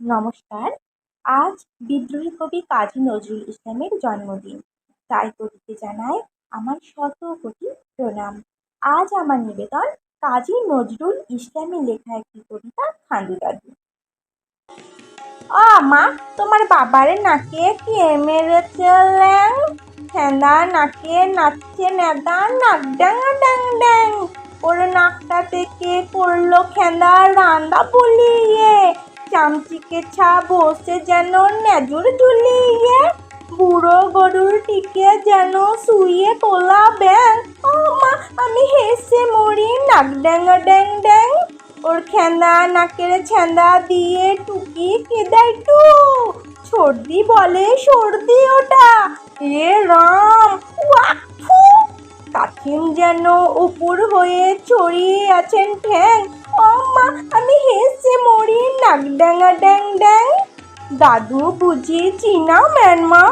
নমস্কার। আজ বিদ্রোহী কবি কাজী নজরুল ইসলামের জন্মদিন। তাই কবিকে জানায় আমার শত কোটি প্রণাম। আজ আমার নিবেদন কাজী নজরুল ইসলামের লেখা একটি কবিতা খান্দু দাদু ও মা, তোমার বাবারে নাকে কে মেরেছে ল্যাং? ফেন্দা নাকে নাচছে নেদা নাক ড্যাং ড্যাং ড্যাং। ওর নাকটা থেকে করল খেন্দা রান্দা বলিয়ে। চামচিকে ছা বসে যেন নেজুর ঝুলিয়ে, বুড়ো গরুর টিকে যেন শুয়ে তোলা ব্যাং ও মা, আমি হেসে মরি নাক ড্যাঙ্গা ড্যাং ড্যাং। ওর খেন্দা, নাকের ছ্যান্দা দিয়ে টুকি কেদাই টু। সর্দি বলে সর্দি ওটা এ রাম কাঠিন যেন উপর হয়ে ছড়িয়ে আছেন ঠ্যাং। ও মা, আমি হেসে নাক ড্যাঙ্গা ড্যাং ড্যাং দাদু বুঝি চীনা ম্যানমা,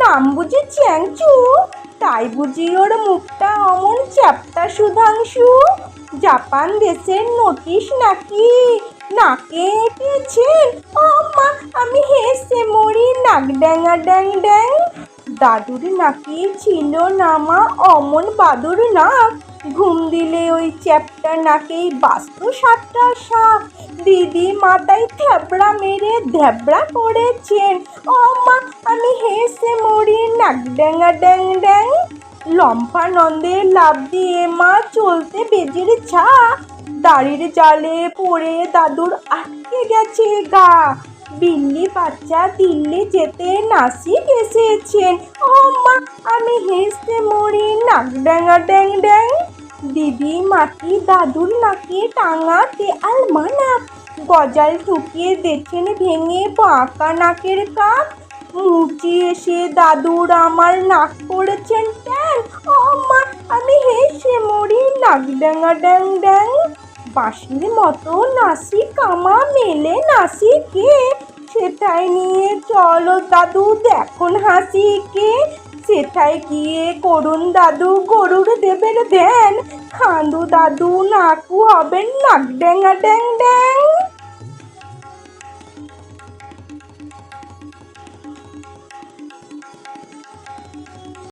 নাম বুঝি চ্যাংচু। তাই বুঝি ওর মুখটা অমন চ্যাপ্টা সুধাংশু। জাপান দেশের নোটিশ নাকি? নাকে এঁটেছেন ও মা, আমি হেসে মরি, নাক ড্যাঙ্গা ড্যাং ড্যাং দাদুর নাকি ছিল নামা অমন বাদুর নাক। ঘুম দিলে ওই চ্যাপটা নাকেই বাস্তু সাতটা সাপ। দিদি মাথায় থ্যাবড়া মেরে ধ্যাবড়া করেছেন ও মা, আমি হেসে মরি, নাক ড্যাঙ্গা ড্যাং ড্যাং। লম্ফা নন্দে লাভ দিয়ে মা চলতে বেজের ছা দাড়ির জালে পড়ে দাদুর আটকে গেছে গা। বিল্লি বাচ্চা দিল্লি যেতে নাসিক এসেছেন। ও মা, আমি হেসে মরি, নাক ড্যাঙ্গা ড্যাং ড্যাং। দিদি মাটি দাদুর নাকে টাঙাতে আলমানা গজাল ঠুকিয়ে দেখেন ভেঙে বাঁকা নাকের কাপ। মুচি এসে দাদুর আমার নাক পড়েছেন ট্যাং ও মা, আমি হেসে মরি, নাক ড্যাঙ্গা ড্যাং ড্যাং বাঁশির মতো নাসি কামা মেলে নাসি কে সেটাই নিয়ে চলো দাদু, দেখুন হাসিকে। সেটাই গিয়ে করুন দাদু গরুর দেবের দেন খান্দু দাদু নাকু হবেন নাক ড্যাঙ্গা ড্যাং ড্যাং।